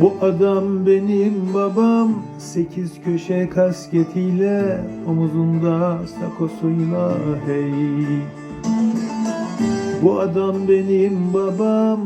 Bu adam benim babam. Sekiz köşe kasketiyle Omuzunda sakosuyla hey. Bu adam benim babam.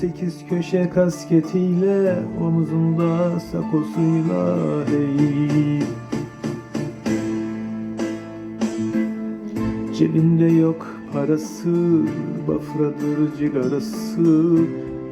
Sekiz köşe kasketiyle Omuzunda sakosuyla hey. Cebinde yok parası, bafradır cigarası,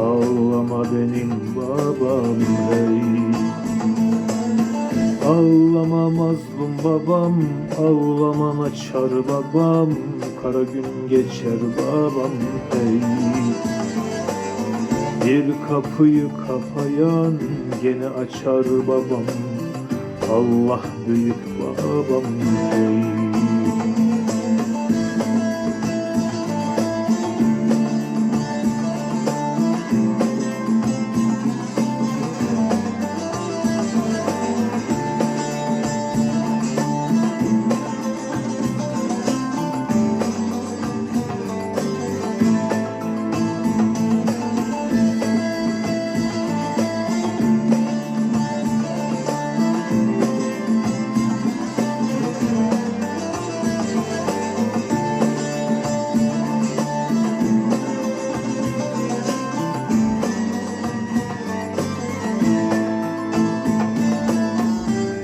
Ağlama benim babam hey Ağlama mazlum babam Ağlaman açar babam Kara gün geçer babam hey Bir kapıyı kapayan gene açar babam Allah büyük babam hey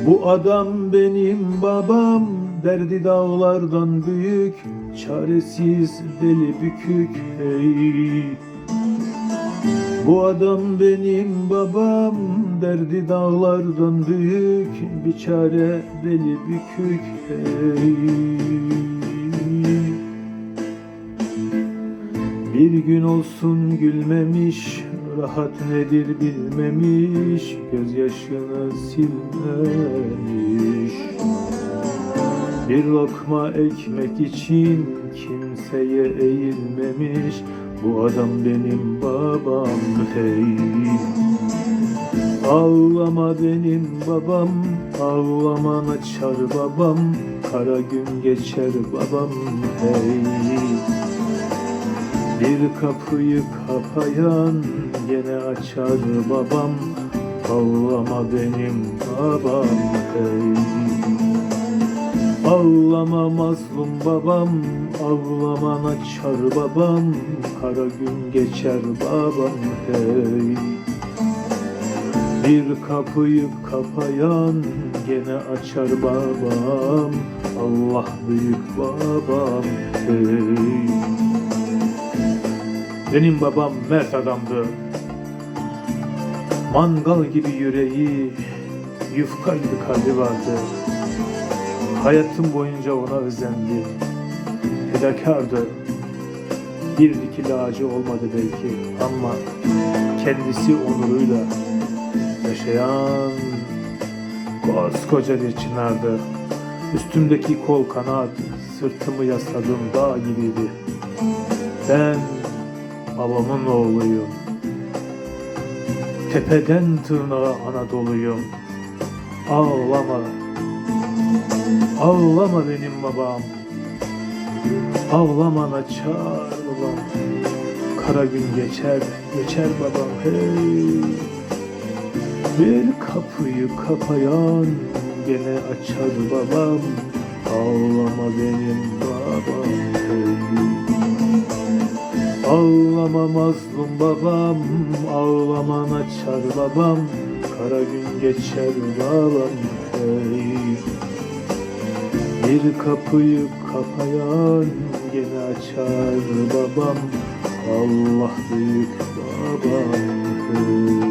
Bu adam benim babam Derdi dağlardan büyük Çaresiz deli bükük hey. Bu adam benim babam Derdi dağlardan büyük Bir çare deli bükük hey bir gün olsun gülmemiş, rahat nedir bilmemiş, gözyaşını silmemiş. Bir lokma ekmek için kimseye eğilmemiş, bu adam benim babam hey. Ağlama benim babam, ağlaman açar babam, kara gün geçer babam hey. Bir kapıyı kapayan gene açar babam. Ağlama benim babam hey. Ağlama mazlum babam Ağlaman açar babam. Kara gün geçer babam hey. Bir kapıyı kapayan gene açar babam. Allah büyük babam hey benim babam mert adamdı. Mangal gibi yüreği, yufka gibi kalbi vardı. Hayatım boyunca ona özendim. Fedakardı. Bir dikili ağacı olmadı belki ama kendisi onuruyla yaşayan koskoca bir çınardı. Üstümdeki kol kanat, sırtımı yasladığım dağ gibiydi. Ben babamın oğluyum. Tepeden tırnağa Anadolu'yum. Ağlama, ağlama benim babam. Ağlama açar babam. Kara gün geçer, geçer babam hey. Bir kapıyı kapayan gene açar babam. Ağlama benim babam hey. Ağlama mazlum babam, ağlaman açar babam. Kara gün geçer babam hey Bir kapıyı kapayan gene açar babam. Allah büyük babam